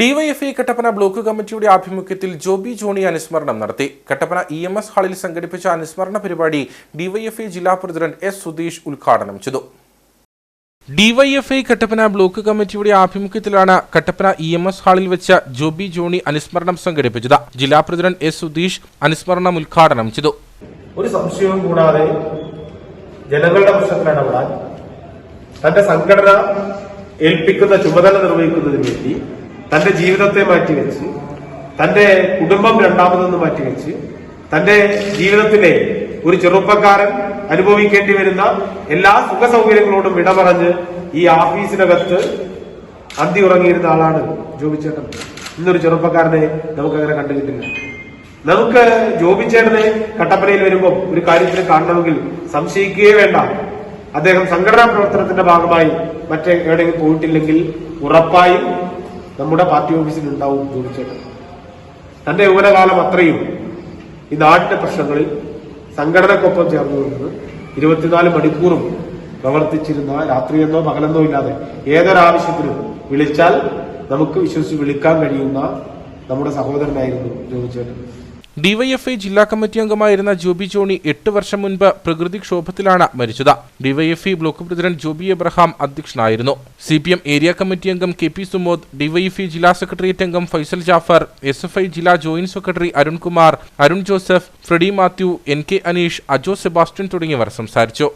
DYFI Kattappana block കമ്മിറ്റിയുടെ ആഭിമുഖ്യത്തിൽ Joby Johnny അനുസ്മരണം നടത്തി. കട്ടപ്പന ഇ എം എസ് ഹാളിൽ സംഘടിപ്പിച്ച അനുസ്മരണ പരിപാടി ഡിവൈഎഫ്ഐ ജില്ലാ പ്രസിഡന്റ് എസ് സുധീഷ് ഉദ്ഘാടനം ചെയ്തു. ഡിവൈഎഫ്ഐ കട്ടപ്പന ബ്ലോക്ക് കമ്മിറ്റിയുടെ ആഭിമുഖ്യത്തിലാണ് കട്ടപ്പന ഇ എം എസ് ഹാളിൽ വെച്ച ജോബി ജോണി അനുസ്മരണം സംഘടിപ്പിച്ചത്. ജില്ലാ പ്രസിഡന്റ് എസ് സുധീഷ് അനുസ്മരണം ഉദ്ഘാടനം ചെയ്തു. ഒരു സംശയവും കൂടാതെ ജനങ്ങളുടെ പ്രശ്നത്തിൽ തന്റെ സംഘടന ഏൽപ്പിക്കുന്ന ചുമതല നിർവഹിക്കുന്നതിന് വേണ്ടി തന്റെ ജീവിതത്തെ മാറ്റിവെച്ച് തന്റെ കുടുംബം രണ്ടാമതെന്ന് മാറ്റിവെച്ച് തന്റെ ജീവിതത്തിലെ ഒരു ചെറുപ്പക്കാരൻ അനുഭവിക്കേണ്ടി വരുന്ന എല്ലാ സുഖ സൗകര്യങ്ങളോടും വിട പറഞ്ഞ് ഈ ആഫീസിനകത്ത് അന്തി ഉറങ്ങിയിരുന്ന ആളാണ് ജോബിച്ചേട്ടൻ. ഇന്നൊരു ചെറുപ്പക്കാരനെ നമുക്ക് അങ്ങനെ കണ്ടുകിട്ടില്ല നമുക്ക് ജോബിച്ചേട്ടനെ കട്ടപ്പനയിൽ വരുമ്പോൾ ഒരു കാര്യത്തിന് കാണണമെങ്കിൽ സംശയിക്കുകയേ വേണ്ട. അദ്ദേഹം സംഘടനാ പ്രവർത്തനത്തിന്റെ ഭാഗമായി മറ്റേ എവിടെയെങ്കിലും പോയിട്ടില്ലെങ്കിൽ ഉറപ്പായും നമ്മുടെ പാർട്ടി ഓഫീസിൽ ഉണ്ടാവും തീർച്ചയായിട്ടും തന്റെ യൗവനകാലം അത്രയും ഈ നാടിന്റെ പ്രശ്നങ്ങളിൽ സംഘടനക്കൊപ്പം ചേർന്നു ചേർന്നുകൊണ്ട് ഇരുപത്തിനാല് മണിക്കൂറും പ്രവർത്തിച്ചിരുന്ന രാത്രിയെന്നോ പകലെന്നോ ഇല്ലാതെ ഏതൊരാവശ്യത്തിനും വിളിച്ചാൽ നമുക്ക് വിശ്വസിച്ച് വിളിക്കാൻ കഴിയുന്ന നമ്മുടെ സഹോദരനായിരുന്നു ജോബിച്ചേട്ടൻ ഡിവൈഎഫ്ഐ ജില്ലാ കമ്മിറ്റി അംഗമായിരുന്ന ജോബി ജോണി എട്ട് വർഷം മുൻപ് പ്രകൃതിക്ഷോഭത്തിലാണ് മരിച്ചത്. DYFI block president Joby Abraham അധ്യക്ഷനായിരുന്നു. C P M area committee അംഗം കെ പി സുമോദ് ഡിവൈഎഫ്ഐ ജില്ലാ സെക്രട്ടേറിയറ്റ് അംഗം Faisal Jafar S F I ജില്ലാ joint secretary Arunkumar Arun Joseph Freddy Mathew N K Aneesh Ajo Sebastian തുടങ്ങിയവർ സംസാരിച്ചു.